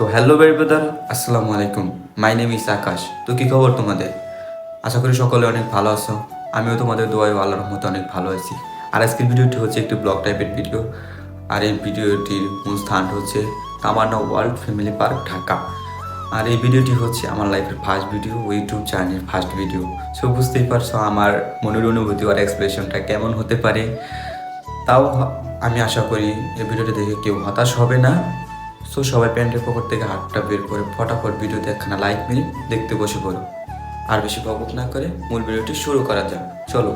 তো হ্যালো বের ব্রাদার আসসালামু আলাইকুম। মাই নেম ইস আকাশ তো কী খবর তোমাদের? আশা করি সকলে অনেক ভালো আছো। আমিও তোমাদের দোয়াই আল্লাহর রহমতে অনেক ভালো আছি। আর আজকের ভিডিওটি হচ্ছে একটি ব্লগ টাইপের ভিডিও আর এই ভিডিওটির মূল স্থান হচ্ছে Tamanna world family park, Dhaka. আর এই ভিডিওটি হচ্ছে আমার লাইফের ফার্স্ট ভিডিও ইউটিউব চ্যানেলের ফার্স্ট ভিডিও সো বুঝতেই পারছ আমার মনের অনুভূতি আর এক্সপ্রেশনটা কেমন হতে পারে। তাও আমি আশা করি এই ভিডিওটি দেখে কেউ হতাশ হবে না। সো সবাই প্যান্টের পকেট থেকে হাতটা বের করে ফটাফট ভিডিওতে একখানা লাইক মিনিট দেখতে বসে পড়ো। আর বেশি বকবক না করে মূল ভিডিওটি শুরু করা যাক। চলো।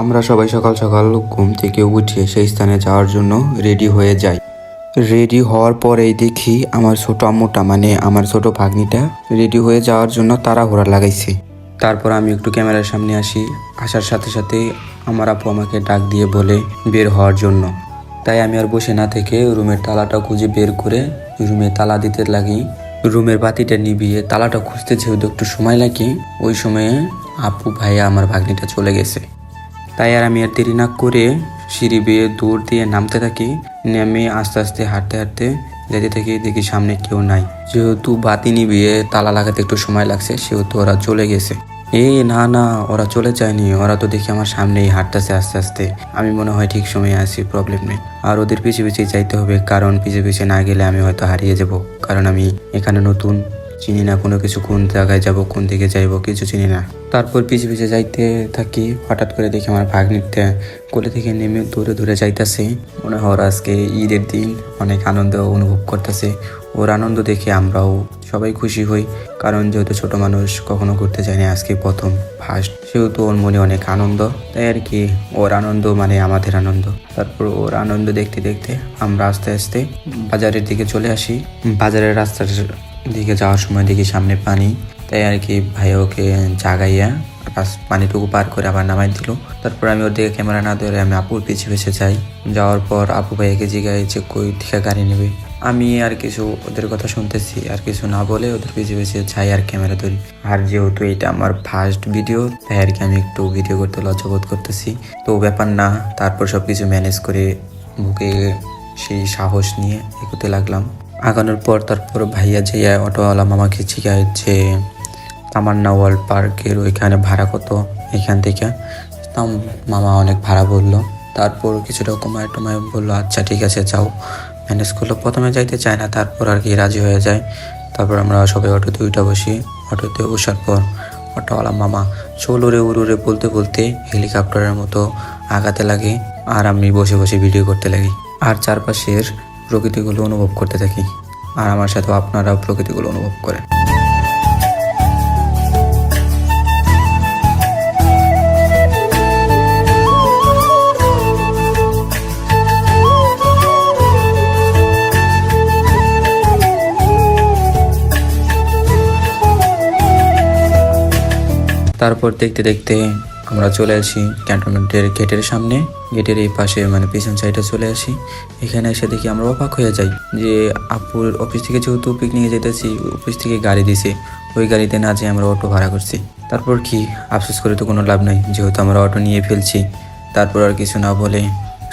আমরা সবাই সকাল সকাল ঘুম থেকে উঠে সেই স্থানে যাওয়ার জন্য রেডি হয়ে যাই। রেডি হওয়ার পরেই দেখি আমার ছোট আম্মুটা মানে আমার ছোট ভাগ্নিটা রেডি হয়ে যাওয়ার জন্য তাড়াহুড়া লাগাইছে। তারপর আমি একটু ক্যামেরার সামনে আসি। আসার সাথে সাথে আমার আপু আমাকে ডাক দিয়ে বলে, বের হওয়ার জন্য। তাই আমি আর বসে না থেকে রুমের তালাটা খুঁজে বের করে রুমে তালা দিতে লাগি। রুমের বাতিটা নিভিয়ে তালাটা খুঁজতে যেহেতু একটু সময় লাগে, ওই সময়ে আপু ভাইয়া আমার ভাগ্নিটা চলে গেছে। তাই আর আমি আর দেরি না করে সিঁড়ি বেয়ে দৌড় দিয়ে নামতে থাকি। নেমে আস্তে আস্তে হাঁটতে হাঁটতে যেতে থেকে, দেখি সামনে কেউ নাই। যেহেতু বাতি নিবিয়ে তালা লাগাতে একটু সময় লাগছে, সেহেতু ওরা চলে গেছে। এ না না, ওরা চলে যায়নি। ওরা তো দেখি আমার সামনেই হাঁটতেছে আস্তে আস্তে। আমি মনে হয় ঠিক সময়ে আছি প্রবলেম নেই। আর ওদের পিছিয়ে পিছিয়ে যাইতে হবে, কারণ পিছিয়ে পিছিয়ে না গেলে আমি হয়তো হারিয়ে যাব। কারণ আমি এখানে নতুন। চিনি না, কোনো কিছু কোন জায়গায় যাব, কোন দিকে যাইব, কিছু চিনি না। তারপর পিছে পিছে যাইতে থাকি, হঠাৎ করে দেখি আমার ভাগ্নিটা কোলে থেকে নেমে দূরে দূরে যাইতাছে। মনে হয় আজকে ঈদের দিন, অনেক আনন্দ অনুভব করতেছে। ওর আনন্দ দেখে আমরাও সবাই খুশি হই, কারণ যেহেতু ছোট মানুষ কখনো ঘুরতে যায়নি আজকে প্রথম ফার্স্ট সেহেতু ওর মনে অনেক আনন্দ, তাই আর কি, ওর আনন্দ মানে আমাদের আনন্দ। তারপর ওর আনন্দ দেখতে দেখতে আমরা আস্তে আস্তে বাজারের দিকে চলে আসি। বাজারের রাস্তার দিকে যাওয়ার সময় দেখি সামনে পানি। তাই আর কি ভাই ওকে জাগাইয়া রাস- পানিটুকু পার করে আবার নামাই দিল। তারপর আমি ওর দিকে ক্যামেরা না ধরে আমি আপুর পিছে পিছে যাই। যাওয়ার পর আপু ভাইয়াকে জিগাই যে কই থেকে গাড়ি নেবে। আমি আর কিছু ওদের কথা শুনতেছি, আর কিছু না বলে ওদের পিছে পিছে যাই আর ক্যামেরা ধরি। আর যেহেতু এটা আমার ফার্স্ট ভিডিও তাই আর কি আমি একটু ভিডিও করতে লজ্জাবোধ করতেছি। তো ব্যাপার না, তারপর সব কিছু ম্যানেজ করে বুকে সেই সাহস নিয়ে এগোতে লাগলাম। আগানোর পর তারপর ভাইয়া যাইয়া অটোওয়ালা মামাকে জিগায় যে তামান্না ওয়ার্ল্ড পার্কের ওইখানে ভাড়া কত? এখান থেকে। তাম মামা অনেক ভাড়া বলল। তারপর কিছুটা কমায় টমায় বলল আচ্ছা ঠিক আছে, যাও। ম্যানেজ করল। প্রথমে যাইতে চায় না, তারপর আর কি রাজি হয়ে যায়। তারপর আমরা সবাই অটোতে উঠা বসি। অটোতে বসার পর অটোওয়ালা মামা চল উড়ে উড়ে বলতে বলতে হেলিকপ্টারের মতো আগাতে লাগে আর আমি বসে বসে ভিডিও করতে লাগি। আর চারপাশের প্রকৃতিগুলো অনুভব করতে থাকি। আর আমার সাথেও আপনারাও প্রকৃতিগুলো অনুভব করেন। তারপর দেখতে দেখতে আমরা চলে আসি ক্যান্টনমেন্টের গেটের সামনে। গেটের এই পাশে মানে পিছন সাইডে চলে আসি। এখানে এসে দেখি আমরা অবাক হয়ে যাই যে আপুর অফিস থেকে যেহেতু পিকনিকে যেতেছি, অফিস থেকে গাড়ি দিছে। ওই গাড়িতে না যেয়ে আমরা অটো ভাড়া করছি। তারপর কি? আফসোস করে তো কোনো লাভ নাই, যেহেতু আমরা অটো নিয়ে ফেলছি। তারপর আর কিছু না বলে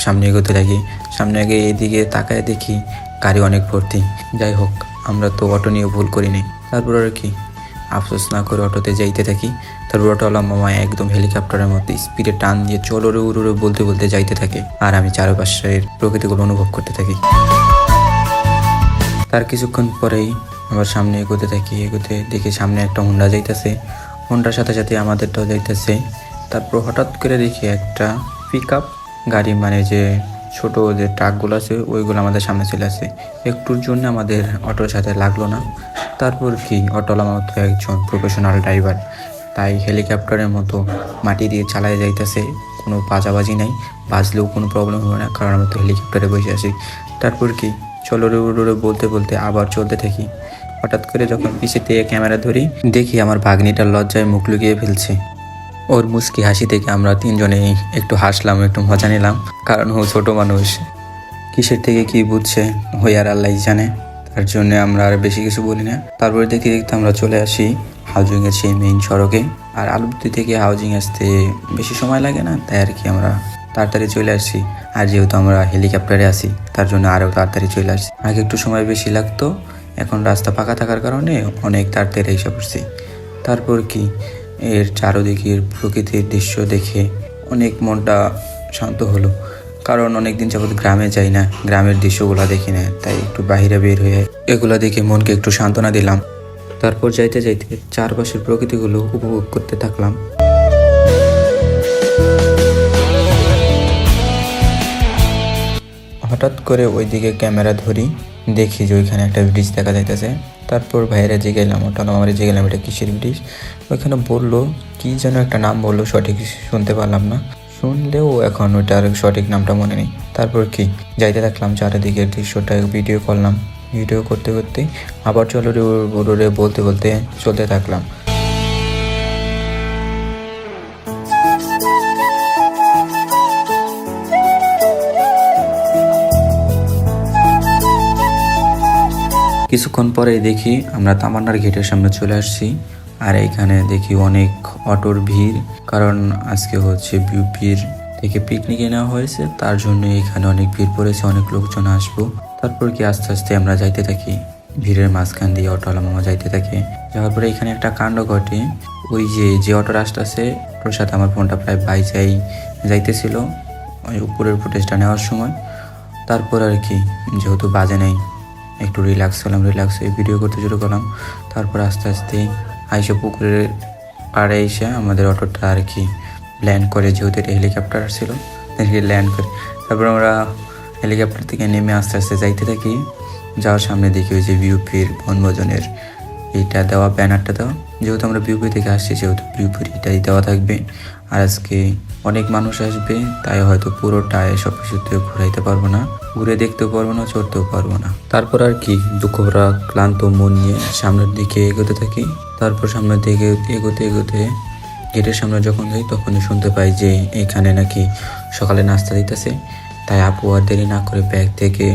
সামনে এগোতে লাগি। সামনে আগে এদিকে তাকায় দেখি গাড়ি অনেক ভর্তি। যাই হোক, আমরা তো অটো নিয়ে ভুল করিনি। তারপর আর কি? আফসোস না করে অটোতে যাইতে থাকি। তারপর অটোওয়ালা মামা একদম হেলিকপ্টারের মতো স্পিডে টান দিয়ে চলোরে উড়ে বলতে বলতে যাইতে থাকে আর আমি চারপাশের প্রকৃতিগুলো অনুভব করতে থাকি। তার কিছুক্ষণ পরেই আমার সামনে এগোতে থাকি, এগোতে দেখি সামনে একটা হোন্ডা যাইতেছে। হোন্ডার সাথে সাথে আমাদেরটাও যাইতেছে। তারপর হঠাৎ করে দেখি একটা পিক আপ গাড়ি মানে যে ছোট যে ট্রাকগুলো আছে, ওইগুলো আমাদের সামনে চলে আসে। একটুর জন্য আমাদের অটোর সাথে লাগল না। তারপর কি? অটোওয়ালা মাত্র একজন প্রফেশনাল ড্রাইভার তাই হেলিকপ্টারের মতো মাটি দিয়ে চালায় যাইতেছে, কোনো বাজাবাজি নাই, বাজলেও কোনো প্রবলেম হবে না, কারণ আমরা তো হেলিকপ্টারে বসে আছি। তারপর কি? চলো রে বলতে বলতে আবার চলতে থাকি। হঠাৎ করে যখন পিছিয়ে থেকে ক্যামেরা ধরি, দেখি আমার ভাগ্নিটার লজ্জায় মুখ লুকিয়ে ফেলছে। ওর মুস্কি হাসি থেকে আমরা তিনজনেই একটু হাসলাম, একটু মজা নিলাম, কারণ ও ছোট মানুষ। কিসের থেকে কি বুঝছে? হই আর আল্লাহ জানে। তার জন্য আমরা আর বেশি কিছু বলি না। তারপরে দেখতে দেখতে আমরা চলে আসি হাউজিং এর সেই মেইন সড়কে। আর আলুপতি থেকে হাউজিং আসতে বেশি সময় লাগে না, তাই আর কি আমরা তাড়াতাড়ি চলে আসছি আর যেহেতু আমরা হেলিকপ্টারে আসি তার জন্য আরও তাড়াতাড়ি চলে আসছি আগে একটু সময় বেশি লাগতো, এখন রাস্তা ফাঁকা থাকার কারণে অনেক তাড়াতাড়ি এসে পড়ছি। তারপর কি, এর চারোদিকের প্রকৃতির দৃশ্য দেখে অনেক মনটা শান্ত হলো। কারণ অনেক দিন যাবত গ্রামে যাই না, গ্রামের দৃশ্যগুলো দেখি না, তাই একটু বাইরে বের হয়ে এগুলো দেখে মনকে একটু সান্ত্বনা দিলাম। তারপর যাইতে যাইতে চারপাশের প্রকৃতিগুলো উপভোগ করতে থাকলাম। হঠাৎ করে ওইদিকে ক্যামেরা ধরি, দেখি যে ওইখানে একটা ব্রিজ দেখা যাইতেছে। তারপর ভাইয়েরা জিগাইলাম ওটা আমার জিগাইলাম এটা কিসের ব্রিজ? ওইখানে বলল, কি যেন একটা নাম বলল, সঠিক শুনতে পারলাম না। শুনলেও এখন ওইটার সঠিক নামটা মনে নেই। তারপর কি? যাইতে থাকলাম চারিদিকের দৃশ্যটা ভিডিও করলাম। ভিডিও করতে করতে আবার চলো রে রে, বলতে বলতে চলতে থাকলাম। কিছুক্ষণ পরে দেখি আমরা তামান্নার গেটের সামনে চলে আসছি। আর এইখানে দেখি অনেক অটোর ভিড়, কারণ আজকে হচ্ছে বিউপির থেকে পিকনিকে নেওয়া হয়েছে, তার জন্য এখানে অনেক ভিড় পড়েছে, অনেক লোকজন আসব। তারপর কি আস্তে আস্তে আমরা যাইতে থাকি। ভিড়ের মাঝখান দিয়ে অটোওয়ালা মামা যাইতে থাকে। যাওয়ার পরে এখানে একটা কাণ্ড ঘটে। ওই যে যে অটো আসতেছে, ওর সাথে আমার ফোনটা প্রায় বাই যাই যাইতেছিল, ওই উপরের ফুটেজটা নেওয়ার সময়। তারপর আর কি, যেহেতু বাজে নেই, একটু রিল্যাক্স হলাম রিল্যাক্স হয়ে ভিডিও করতে শুরু করলাম। তারপর আস্তে আস্তে আইসে পুকুরের পাড়ে এসে আমাদের অটোটা আর কি ল্যান্ড করে, যেহেতু এটা হেলিকপ্টার ছিল ল্যান্ড করে। তারপর আমরা হেলিকপ্টার থেকে নেমে আস্তে আস্তে যাইতে থাকি, যাওয়ার সামনে দেখি ওই যে বিউপির বনভোজনের এটা দেওয়া ব্যানারটা দেওয়া যেহেতু আমরা বিউপি থেকে আসছি, সেহেতু বিউপির এটাই দেওয়া থাকবে। আর আজকে অনেক মানুষ আসবে, তাই হয়তো পুরোটা সব কিছুতে ঘুরাইতে পারব না, ঘুরে দেখতেও পারব না, চড়তেও পারব না। তারপর আর কি দুঃখরা ক্লান্ত মন নিয়ে সামনের দিকে এগোতে থাকি। তারপর সামনের দিকে এগোতে এগোতে গেটের সামনে যখন যাই তখন শুনতে পাই যে এখানে নাকি সকালে নাস্তা দিতেছে। তাই আপু আর দেরি না করে ব্যাগ থেকে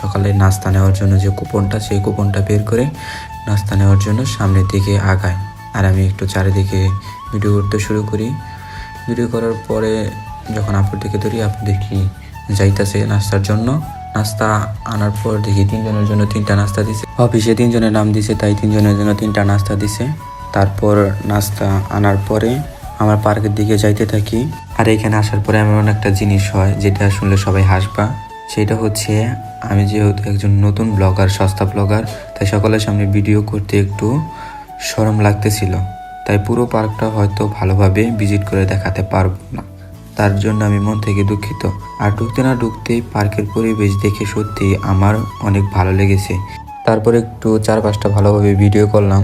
সকালে নাস্তা নেওয়ার জন্য যে কুপনটা, সেই কুপনটা বের করে নাস্তা নেওয়ার জন্য সামনের দিকে আগায়। আর আমি একটু চারিদিকে ভিডিও করতে শুরু করি। ভিডিও করার পরে যখন আপুর দিকে ধরি আপু দেখি যাইতাছে নাস্তার জন্য। নাস্তা আনার পর দেখি তিনজনের জন্য তিনটা নাস্তা দিছে। অফিসে তিনজনের নাম দিছে, তাই তিনজনের জন্য তিনটা নাস্তা দিছে। তারপর নাস্তা আনার পরে আমার পার্কের দিকে যাইতে থাকি। আর এখানে আসার পরে এমন একটা জিনিস হয়, যেটা শুনলে সবাই হাসবা। সেটা হচ্ছে, আমি যেহেতু একজন নতুন ব্লগার, সস্তা ব্লগার, তাই সকলের সামনে ভিডিও করতে একটু সরম লাগতেছিল। তাই পুরো পার্কটা হয়তো ভালোভাবে ভিজিট করে দেখাতে পারব না। তার জন্য আমি মন থেকে দুঃখিত। আর ঢুকতে না ঢুকতেই পার্কের পরিবেশ দেখে সত্যি আমার অনেক ভালো লেগেছে। তারপর একটু চার পাঁচটা ভালোভাবে ভিডিও করলাম।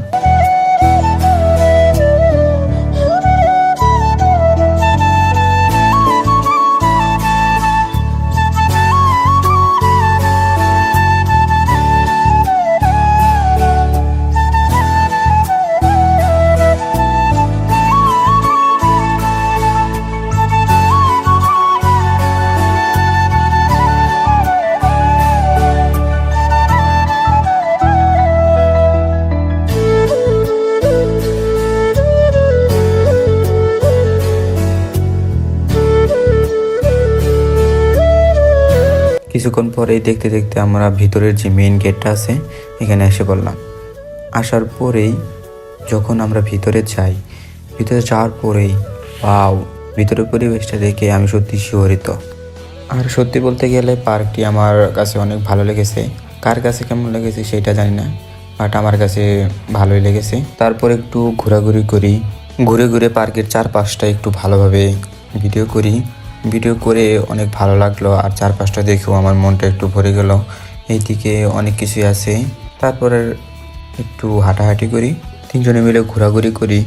কিছুক্ষণ পরেই দেখতে দেখতে আমরা ভিতরের যে মেইন গেটটা আছে, এখানে এসে পড়লাম। আসার পরেই যখন আমরা ভিতরে যাই, ভিতরে যাওয়ার পরেই ওয়াও ভিতরের পরিবেশটা দেখে আমি সত্যি শিহরিত। আর সত্যি বলতে গেলে পার্কটি আমার কাছে অনেক ভালো লেগেছে। কার কাছে কেমন লেগেছে সেটা জানি না বাট আমার কাছে ভালোই লেগেছে। তারপর একটু ঘোরাঘুরি করি। ঘুরে ঘুরে পার্কের চারপাশটা একটু ভালোভাবে ভিডিও করি। ভিডিও করে অনেক ভালো লাগল, আর চারপাশটা দেখেও আমার মনটা একটু ভরে গেল। এইদিকে অনেক কিছুই আছে। তারপরে একটু হাঁটাহাঁটি করি। তিনজনে মিলে ঘোরাঘুরি করি।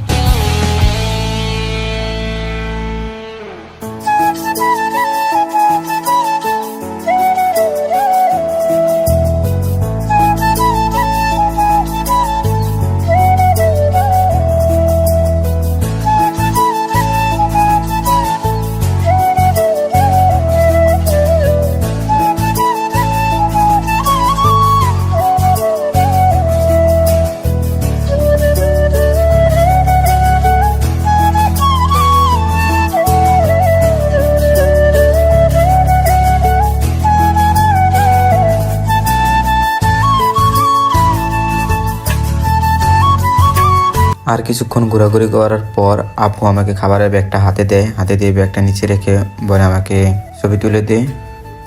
আর কিছুক্ষণ ঘোরাঘুরি করার পর আপু আমাকে খাবারের ব্যাগটা হাতে দেয়। হাতে দিয়ে ব্যাগটা নিচে রেখে বলে আমাকে ছবি তুলে দে।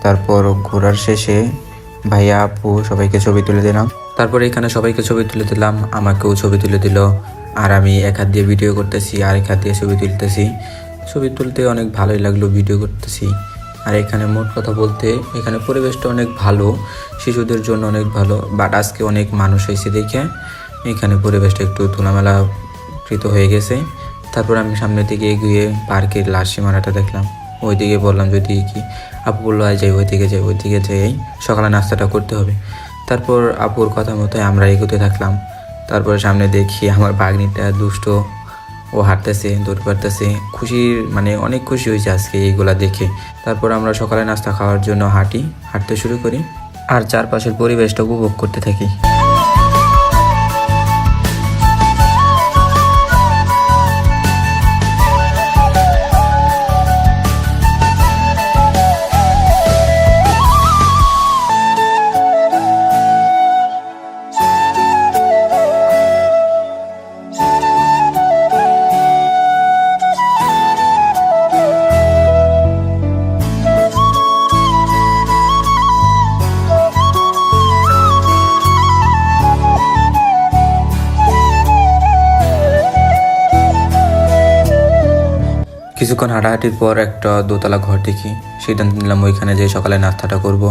তারপর ঘোরার শেষে, ভাইয়া, আপু, সবাইকে ছবি তুলে দিলাম। তারপর এখানে সবাইকে ছবি তুলে দিলাম, আমাকেও ছবি তুলে দিল। আর আমি এক হাত দিয়ে ভিডিও করতেছি আর এক হাত দিয়ে ছবি তুলতেছি। ছবি তুলতে অনেক ভালোই লাগল ভিডিও করতেছি। আর এখানে মোট কথা বলতে, এখানে পরিবেশটা অনেক ভালো, শিশুদের জন্য অনেক ভালো বাট আজকে অনেক মানুষ এসে দেখে এখানে পরিবেশটা একটু তোলামেলা কৃত হয়ে গেছে। তারপর আমি সামনের দিকে এগিয়ে পার্কের লাশ সীমানাটা দেখলাম। ওইদিকে বললাম, যদি কি আপু বলল আয় যাই, ওইদিকে যাই ওইদিকে যাই সকালে নাস্তাটা করতে হবে। তারপর আপুর কথা মতো আমরা এগোতে থাকলাম। তারপর সামনে দেখি আমার বাগনিটা দুষ্ট, ও হাঁটতেছে, দৌড় পারতেছে। খুশির মানে অনেক খুশি হয়েছে আজকে এইগুলা দেখে। তারপর আমরা সকালে নাস্তা খাওয়ার জন্য হাঁটি, হাঁটতে শুরু করি। আর চারপাশের পরিবেশটা উপভোগ করতে থাকি। কিছুক্ষণ হাঁটাহাঁটির পর একটা দোতলা ঘর দেখি। সিদ্ধান্ত নিলাম ওইখানে যে সকালে নাস্তাটা করব।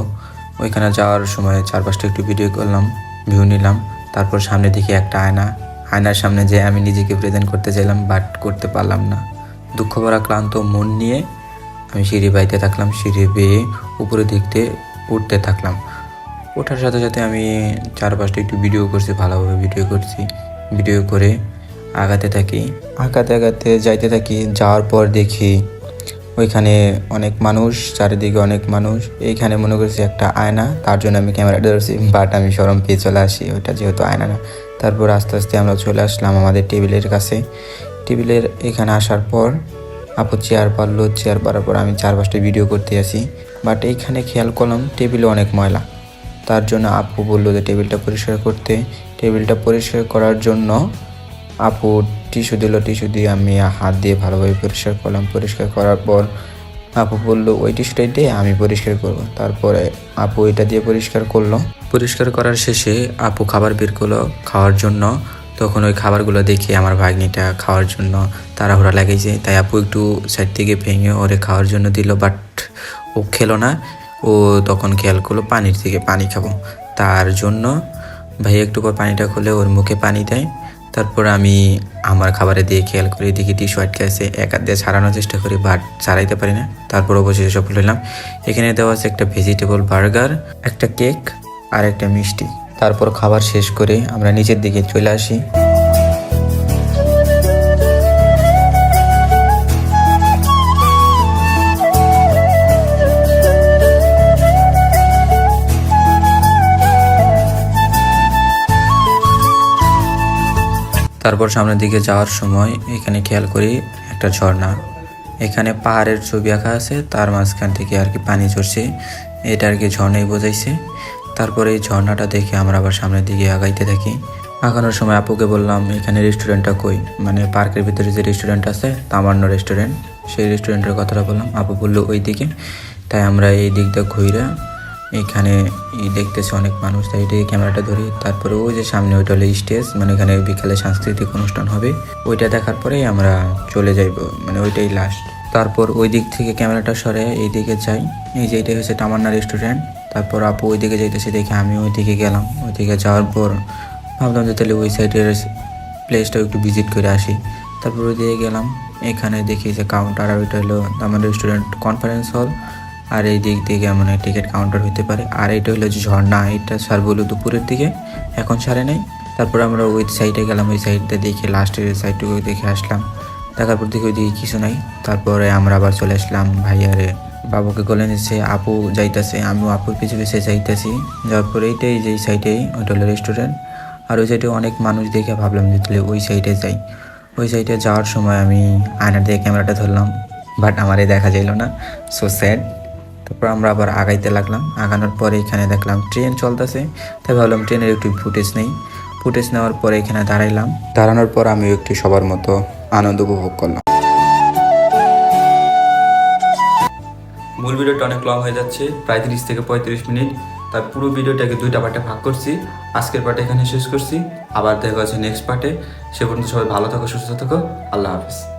ওইখানে যাওয়ার সময় চারপাশটা একটু ভিডিও করলাম ভিউ নিলাম। তারপর সামনে দেখি একটা আয়না। আয়নার সামনে যে আমি নিজেকে প্রেজেন্ট করতে চাইলাম বাট করতে পারলাম না। দুঃখ ভরা, ক্লান্ত মন নিয়ে আমি সিঁড়ি বাইতে থাকলাম। সিঁড়ি বেয়ে উপরে দেখতে উঠতে থাকলাম। ওঠার সাথে সাথে আমি চারপাশটা একটু ভিডিও করছি, ভালোভাবে ভিডিও করছি। ভিডিও করে আগাতে থাকি। আগাতে আগাতে যাইতে থাকি, যাওয়ার পর দেখি ওইখানে অনেক মানুষ, চারিদিকে অনেক মানুষ। এইখানে মনে করছি একটা আয়না, তার জন্য আমি ক্যামেরা ধরছি বাট আমি সরম পেয়ে চলে আসি, ওইটা যেহেতু আয়না না। তারপর আস্তে আস্তে আমরা চলে আসলাম আমাদের টেবিলের কাছে। টেবিলের এখানে আসার পর আপু চেয়ার পারল চেয়ার পারার পর আমি চার পাঁচটা ভিডিও করতে আসি। বাট এইখানে খেয়াল করলাম টেবিলে অনেক ময়লা। তার জন্য আপু বলল যে টেবিলটা পরিষ্কার করতে। টেবিলটা পরিষ্কার করার জন্য আপু, টিস্যু দিল, টিস্যু দিয়ে আমি হাত দিয়ে ভালোভাবে পরিষ্কার করলাম। পরিষ্কার করার পর আপু বলল, ওই টিস্যুটাই দিয়ে আমি পরিষ্কার করব। তারপরে আপু এটা দিয়ে পরিষ্কার করল। পরিষ্কার করার শেষে আপু খাবার বের করল খাওয়ার জন্য। তখন ওই খাবারগুলো দেখে আমার ভাগ্নিটা খাওয়ার জন্য তাড়াহুড়া লাগাইছে। তাই আপু একটু সাইড থেকে ভেঙে ওরে খাওয়ার জন্য দিল, বাট ও খেলো না। ও তখন খেয়াল করল, পানির থেকে পানি খাব। তার জন্য ভাই একটু পর পানিটা খুলে ওর মুখে পানি দেয়। তারপর আমি আমার খাবারে দিয়ে খেয়াল করি, দেখি টিস্যু আটকে আছে, এক হাত দিয়ে ছাড়ানোর চেষ্টা করি, বাট ছাড়াইতে পারি না। তারপর অবশেষে সফল হইলাম এখানে দেওয়া আছে একটা ভেজিটেবল বার্গার একটা কেক আর একটা মিষ্টি। তারপর খাবার শেষ করে আমরা নিচের দিকে চলে আসি। তারপর সামনের দিকে যাওয়ার সময় এখানে খেয়াল করি একটা ঝর্ণা। এখানে পাহাড়ের ছবি আঁকা আছে, তার মাঝখান থেকে আর কি পানি ঝরছে এটা আর কি ঝর্ণাই বোঝাইছে। তারপরে এই ঝর্ণাটা দেখে আমরা আবার সামনের দিকে আগাইতে থাকি। আগানোর সময় আপুকে বললাম, এখানে রেস্টুরেন্টটা কই? মানে পার্কের ভিতরে যে রেস্টুরেন্ট আছে, তামান্ন রেস্টুরেন্ট সেই রেস্টুরেন্টের কথাটা বললাম। আপু বলল ওই দিকে তাই আমরা এই দিকটা ঘুরে এখানে দেখতেছি অনেক মানুষ, তাই এটাই ক্যামেরাটা ধরি। তারপরে ওই যে সামনে ওইটা হলো স্টেজ মানে এখানে বিকালে সাংস্কৃতিক অনুষ্ঠান হবে। ওইটা দেখার পরেই আমরা চলে যাইব মানে ওইটাই লাস্ট তারপর ওই দিক থেকে ক্যামেরাটা সরে এই দিকে যাই। এই যে এটা হচ্ছে তামান্না রেস্টুরেন্ট তারপর আপু ওই দিকে যাইতেছে, দেখে আমি ওই দিকে গেলাম। ওই দিকে যাওয়ার পর ভাবলাম যে তাহলে ওই সাইডের প্লেসটাও একটু ভিজিট করে আসি। তারপর ওই দিকে গেলাম। এখানে দেখি যে কাউন্টার আর ওইটা হলো আমার রেস্টুরেন্ট কনফারেন্স হল আর এই দিক থেকে মানে টিকিট কাউন্টার হতে পারে। আর এটা হলো যে ঝর্ণা এটা সার বলো দুপুরের দিকে, এখন সারে নেই। তারপর আমরা ওই সাইডে গেলাম, ওই সাইডটা দেখে লাস্টের সাইডটুকু দেখে আসলাম। দেখার পর দেখে ওইদিকে কিছু নাই। তারপরে আমরা আবার চলে আসলাম, ভাইয়ারে বাবুকে কোলে নিচ্ছে, আপু যাইতেছে, আমিও আপুর পিছু পিছে যাইতেছি। যাওয়ার পর এইটাই যে সাইডেই ওইটা হলো রেস্টুরেন্ট আর ওই সাইডে অনেক মানুষ দেখে ভাবলাম যে তাহলে ওই সাইডে যাই। ওই সাইডে যাওয়ার সময় আমি আয়নার দিয়ে ক্যামেরাটা ধরলাম বাট আমারে দেখা যাইল না। সো স্যাড তারপর আমরা আবার আগাইতে লাগলাম। আগানোর পরে এখানে দেখলাম ট্রেন চলতেছে। তাই ভাবলাম ট্রেনের একটু ফুটেজ নেই। ফুটেজ নেওয়ার পরে এখানে দাঁড়াইলাম। দাঁড়ানোর পর আমি একটি সবার মতো আনন্দ উপভোগ করলাম। মূল ভিডিওটা অনেক লং হয়ে যাচ্ছে, প্রায় তিরিশ থেকে পঁয়ত্রিশ মিনিট। তার পুরো ভিডিওটাকে দুইটা পার্টে ভাগ করছি। আজকের পার্টে এখানে শেষ করছি। আবার দেখা হচ্ছে নেক্সট পার্টে। সে পর্যন্ত সবাই ভালো থাকো, সুস্থ থাকো। আল্লাহ হাফিজ।